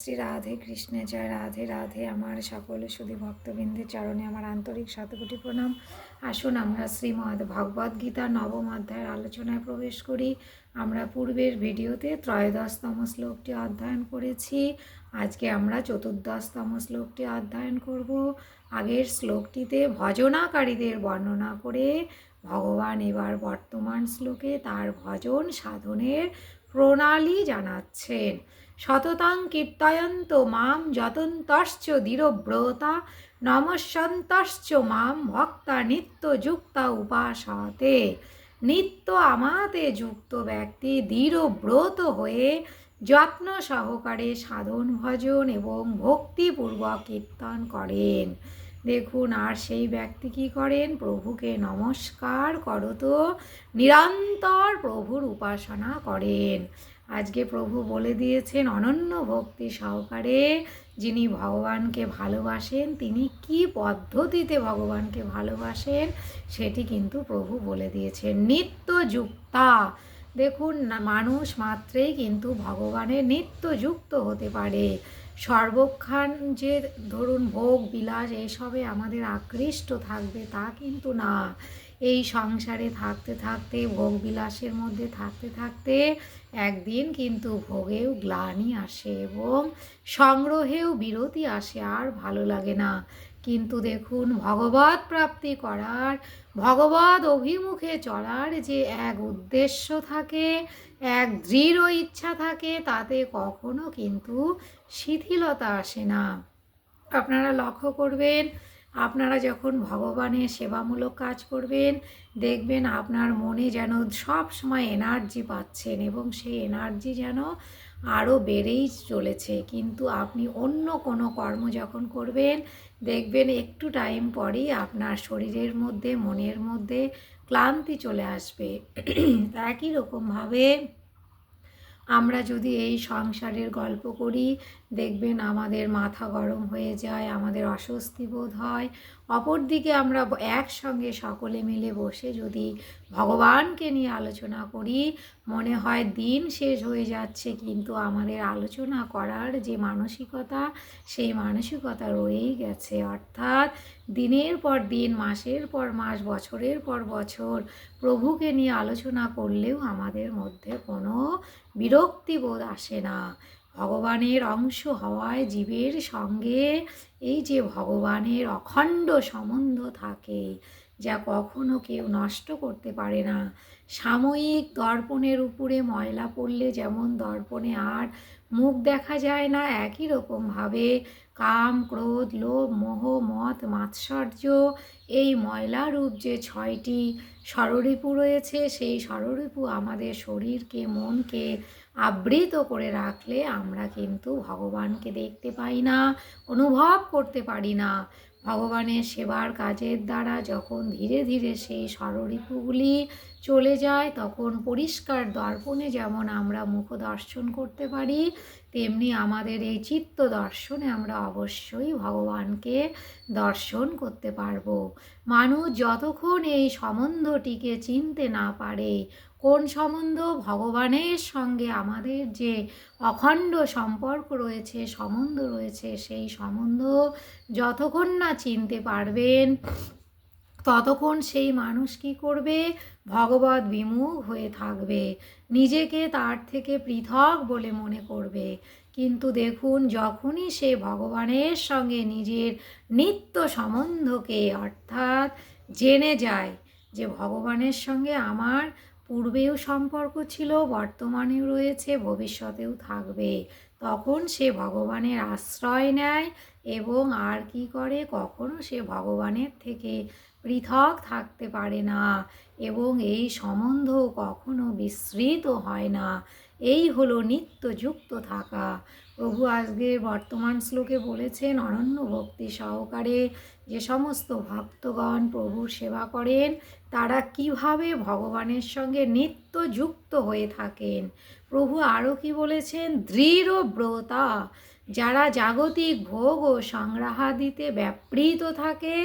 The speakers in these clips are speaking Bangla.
শ্রী রাধে কৃষ্ণে, জয় রাধে রাধে। আমার সকল শুধু ভক্তবৃন্দের চরণে আমার আন্তরিক শতকোটি প্রণাম। আসুন আমরা শ্রীমদ্ ভগবদ্ গীতা নবম অধ্যায়ের আলোচনায় প্রবেশ করি। আমরা পূর্বের ভিডিওতে ত্রয়োদশতম শ্লোকটি অধ্যয়ন করেছি। আজকে আমরা চতুর্দশতম শ্লোকটি অধ্যয়ন করব। আগের শ্লোকটিতে ভজনাকারীদের বর্ণনা করে ভগবান এবার বর্তমান শ্লোকে তার ভজন সাধনের প্রণালী জানাচ্ছেন। শততাং কীর্তয়ন্ত মাম যতন্তশ্চ দৃঢ়ব্রতা নমস্যন্তশ্চ মাম ভক্তা নিত্যযুক্তা উপাসতে। নিত্য আমাতে যুক্ত ব্যক্তি দৃঢ়ব্রত হয়ে যত্ন সহকারে সাধন, ভজন এবং ভক্তিপূর্বক কীর্তন করেন। দেখুন, আর সেই ব্যক্তি কি করেন? প্রভুকে নমস্কার করত, নিরন্তর প্রভুর উপাসনা করেন। আজকে প্রভু বলে দিয়েছেন, অনন্য ভক্তি সহকারে যিনি ভগবানকে ভালোবাসেন, তিনি কি পদ্ধতিতে ভগবানকে ভালোবাসেন, সেটি কিন্তু প্রভু বলে দিয়েছেন। নিত্য যুক্তা। দেখুন মানুষ মাত্রেই কিন্তু ভগবানের নিত্য যুক্ত হতে পারে। সর্বক্ষণ যে ধরুন ভোগ, বিলাস, এসবে আমাদের আকৃষ্ট থাকবে তা কিন্তু না। এই সংসারে থাকতে থাকতে, ভোগ বিলাসের মধ্যে থাকতে থাকতে একদিন কিন্তু ভোগেও গ্লানি আসে এবং সংগ্রহেও বিরতি আসে, আর ভালো লাগে না। কিন্তু দেখুন, ভগবত প্রাপ্তি করার, ভগবত অভিমুখে চলার যে এক উদ্দেশ্য থাকে, এক দৃঢ় ইচ্ছা থাকে, তাতে কখনো কিন্তু শিথিলতা আসে না। আপনারা লক্ষ্য করবেন আপনারা যখন ভগবানের সেবামূলক কাজ করবেন, দেখবেন আপনার মনে যেন সব সময় এনার্জি পাচ্ছেন এবং সেই এনার্জি যেন আরও বেড়েই চলেছে। কিন্তু আপনি অন্য কোনো কর্ম যখন করবেন, দেখবেন একটু টাইম পরেই আপনার শরীরের মধ্যে, মনের মধ্যে ক্লান্তি চলে আসবে। একই রকমভাবে আমরা যদি এই সংসারের গল্প করি দেখবেন আমাদের মাথা গরম হয়ে যায়, আমাদের অস্বস্তি বোধ হয়। অপরদিকে আমরা একসঙ্গে সকলে মিলে বসে যদি ভগবানকে নিয়ে আলোচনা করি, মনে হয় দিন শেষ হয়ে যাচ্ছে, কিন্তু আমাদের আলোচনা করার যে মানসিকতা, সেই মানসিকতা রয়েই গেছে। অর্থাৎ দিনের পর দিন, মাসের পর মাস, বছরের পর বছর প্রভুকে নিয়ে আলোচনা করলেও আমাদের মধ্যে কোনো বিরক্তিবোধ আসে না। ভগবানের অংশ হওয়ায় জীবের সঙ্গে এই যে ভগবানের অখণ্ড সম্বন্ধ থাকে, যা কখনো কেউ নষ্ট করতে পারে না। সাময়িক দর্পণের উপরে ময়লা পড়লে যেমন দর্পণে আর মুখ দেখা যায় না, একই রকমভাবে কাম, ক্রোধ, লোভ, মোহ, মত, মাৎসর্য, এই ময়লারূপ যে ছয়টি ষড়রিপু রয়েছে, সেই ষড়রিপু আমাদের শরীরকে, মনকে আবৃত করে রাখলে আমরা কিন্তু ভগবানকে দেখতে পাই না, অনুভব করতে পারি না। ভগবানের সেবার কাজের দ্বারা যখন ধীরে ধীরে সেই ষড়রিপুগুলি চলে যায়, তখন পরিষ্কার দর্পণে যেমন আমরা মুখ দর্শন করতে পারি, তেমনি আমাদের এই চিত্ত দর্শনে আমরা অবশ্যই ভগবানকে দর্শন করতে পারব। মানুষ যতক্ষণ এই সম্বন্ধটিকে চিনতে না পারে কোন সম্বন্ধ? ভগবানের সঙ্গে আমাদের যে অখণ্ড সম্পর্ক রয়েছে, সম্বন্ধ রয়েছে, সেই সম্বন্ধ যতক্ষণ না চিনতে পারবেন, ততক্ষণ সেই মানুষ কি করবে? ভগবত বিমুখ হয়ে থাকবে। নিজেকে তার থেকে পৃথক বলে মনে করবে। কিন্তু দেখুন, যখনই সে ভগবানের সঙ্গে নিজের নিত্য সম্বন্ধকে অর্থাৎ জেনে যায় যে ভগবানের সঙ্গে আমার পূর্বেও সম্পর্ক ছিল বর্তমানেও রয়েছে ভবিষ্যতেও থাকবে। তখন সে ভগবানের আশ্রয় নেয় এবং আর কি করে? কখনো সে ভগবানের থেকে পৃথক থাকতে পারে না এবং এই সম্বন্ধ কখনো বিস্মৃত হয় না। এই হলো নিত্যযুক্ত থাকা। প্রভু আজকে বর্তমান শ্লোকে বলেছেন, অনন্য ভক্তি সহকারে যে সমস্ত ভক্তগণ প্রভুর সেবা করেন, তারা কীভাবে ভগবানের সঙ্গে নিত্য যুক্ত হয়ে থাকেন? প্রভু আরও কি বলেছেন? দৃঢ় ব্রতা যারা জাগতিক ভোগ ও সংগ্রহাদিতে ব্যাপৃত থাকে,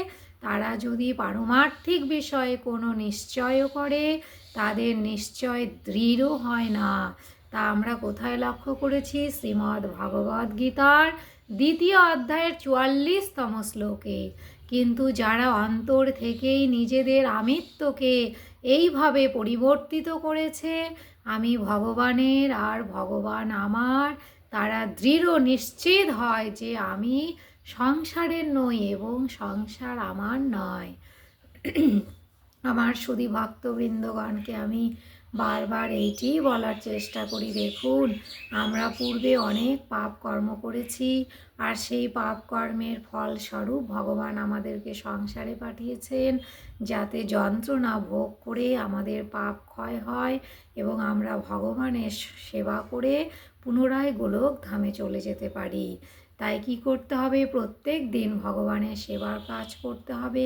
তারা যদি পারমার্থিক বিষয়ে কোনো নিশ্চয় করে, তাদের নিশ্চয় দৃঢ় হয় না। তা আমরা কোথায় লক্ষ্য করেছি? শ্রীমদ্ ভগবদ গীতার দ্বিতীয় অধ্যায়ের চুয়াল্লিশতম শ্লোকে। কিন্তু যারা অন্তর থেকেই নিজেদের আমিত্বকে এইভাবে পরিবর্তিত করেছে, আমি ভগবানের আর ভগবান আমার তারা দৃঢ় নিশ্চিত হয় যে আমি সংসারের নই এবং সংসার আমার নয়। আমার শুধু ভক্তবৃন্দগণকে আমি বারবার এইটিই বলার চেষ্টা করি, দেখুন, আমরা পূর্বে অনেক পাপ কর্ম করেছি আর সেই পাপ কর্মের ফলস্বরূপ ভগবান আমাদেরকে সংসারে পাঠিয়েছেন যাতে যন্ত্রণা ভোগ করে আমাদের পাপ ক্ষয় হয় এবং আমরা ভগবানের সেবা করে পুনরায় গোলক ধামে চলে যেতে পারি। তাই কি করতে হবে? প্রত্যেক দিন ভগবানের সেবার কাজ করতে হবে।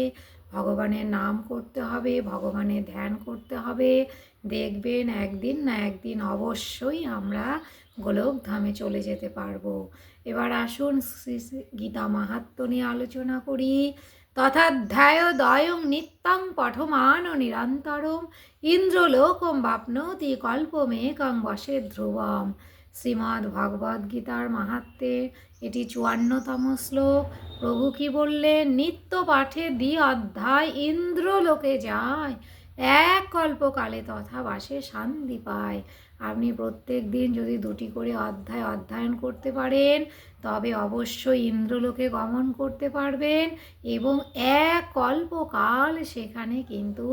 ভগবানের নাম করতে হবে, ভগবানের ধ্যান করতে হবে। দেখবেন একদিন না একদিন অবশ্যই আমরা গোলক ধামে চলে যেতে পারব। এবার আসুন গীতা মাহাত্ম নিয়ে আলোচনা করি। তথাধ্যায় দয়ং নিত্যং পঠমান ও নিরন্তরম ইন্দ্রলোকম বাপ্নতি কল্পমেকং বসে ধ্রুবম। শ্রীমদ্ ভগবদ্গীতার মাহাত্মে এটি চুয়ান্নতম শ্লোক। প্রভু কি বললেন? নিত্য পাঠে দ্বি অধ্যায় ইন্দ্রলোকে যায়, এক কল্পকালে তথা বাসে শান্তি পায়। আপনি প্রত্যেক দিন যদি দুটি করে অধ্যায় অধ্যয়ন করতে পারেন, তবে অবশ্যই ইন্দ্রলোকে গমন করতে পারবেন এবং এক কল্পকাল সেখানে কিন্তু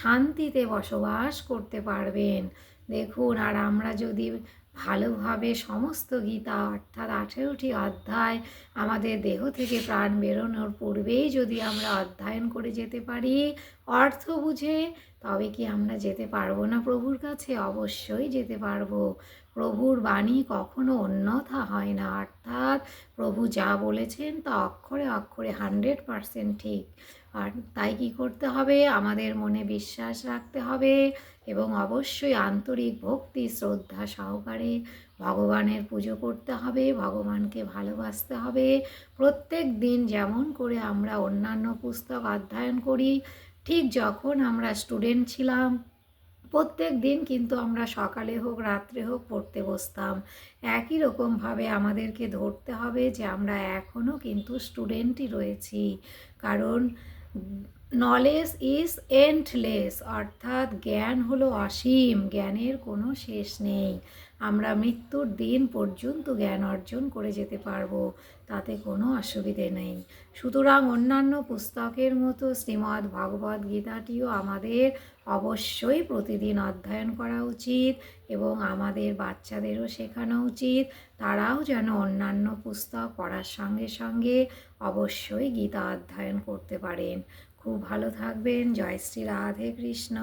শান্তিতে বসবাস করতে পারবেন। দেখুন, আর আমরা যদি ভালোভাবে সমস্ত গীতা অর্থাৎ আঠেরোটি অধ্যায় আমাদের দেহ থেকে প্রাণ বেরোনোর পূর্বেই যদি আমরা অধ্যয়ন করে যেতে পারি, অর্থ বুঝে তবে কি আমরা যেতে পারব না প্রভুর কাছে? অবশ্যই যেতে পারব। প্রভুর বাণী কখনো অন্যথা হয় না। অর্থাৎ প্রভু যা বলেছেন তা অক্ষরে অক্ষরে হান্ড্রেড পারসেন্ট ঠিক। আর তাই কি করতে হবে? আমাদের মনে বিশ্বাস রাখতে হবে এবং অবশ্যই আন্তরিক ভক্তি, শ্রদ্ধা সহকারে ভগবানের পুজো করতে হবে, ভগবানকে ভালোবাসতে হবে। প্রত্যেক দিন যেমন করে আমরা অন্যান্য পুস্তক অধ্যয়ন করি ঠিক যখন আমরা স্টুডেন্ট ছিলাম, প্রত্যেক দিন কিন্তু আমরা সকালে হোক, রাত্রে হোক পড়তে বসতাম। একই রকমভাবে আমাদেরকে ধরতে হবে যে আমরা এখনও কিন্তু স্টুডেন্টই রয়েছি। কারণ নলেজ ইজ এন্ডলেস অর্থাৎ জ্ঞান হলো অসীম, জ্ঞানের কোনো শেষ নেই। আমরা মৃত্যুর দিন পর্যন্ত জ্ঞান অর্জন করে যেতে পারব, তাতে কোনো অসুবিধে নেই। সুতরাং অন্যান্য পুস্তকের মতো শ্রীমদ্ ভগবদ গীতাটিও আমাদের অবশ্যই প্রতিদিন অধ্যয়ন করা উচিত এবং আমাদের বাচ্চাদেরও শেখানো উচিত। তারাও যেন অন্যান্য পুস্তক পড়ার সঙ্গে সঙ্গে অবশ্যই গীতা অধ্যয়ন করতে পারেন। খুব ভালো থাকবেন। জয় শ্রী রাধে কৃষ্ণ।